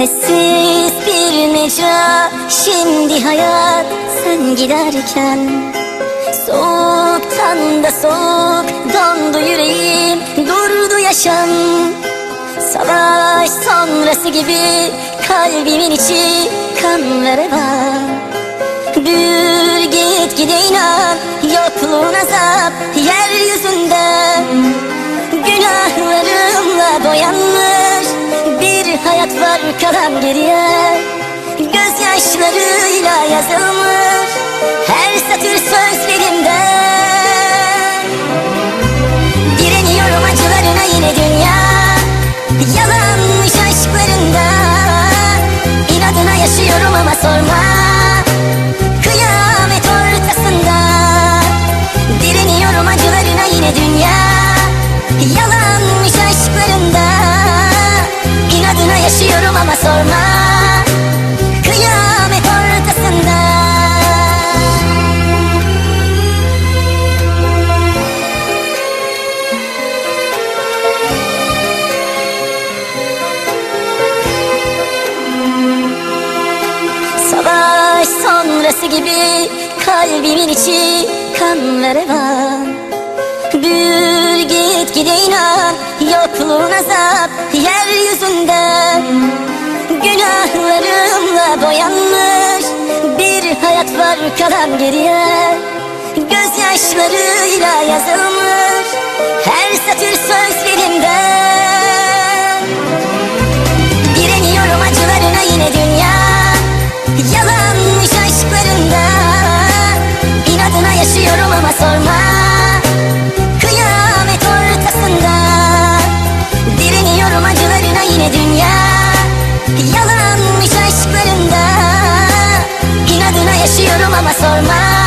Nefessiz bir neca Şimdi hayat sen giderken Soğuktan da soğuk Dondu yüreğim Durdu yaşam. Savaş sonrası gibi Kalbimin içi kan ve revan git gide inan Yokluğun azap var kalan geriye Gözyaşlarıyla yazılmış ama sorma. Kıyamet ortasında. Savaş sonrası gibi kalbimin içi kan ve revan Büyür git gide inan yokluğun azap yeryüzünde Günahlarımla boyanmış bir hayat var kalan geriye. Gözyaşlarıyla yazılmış のままそのまま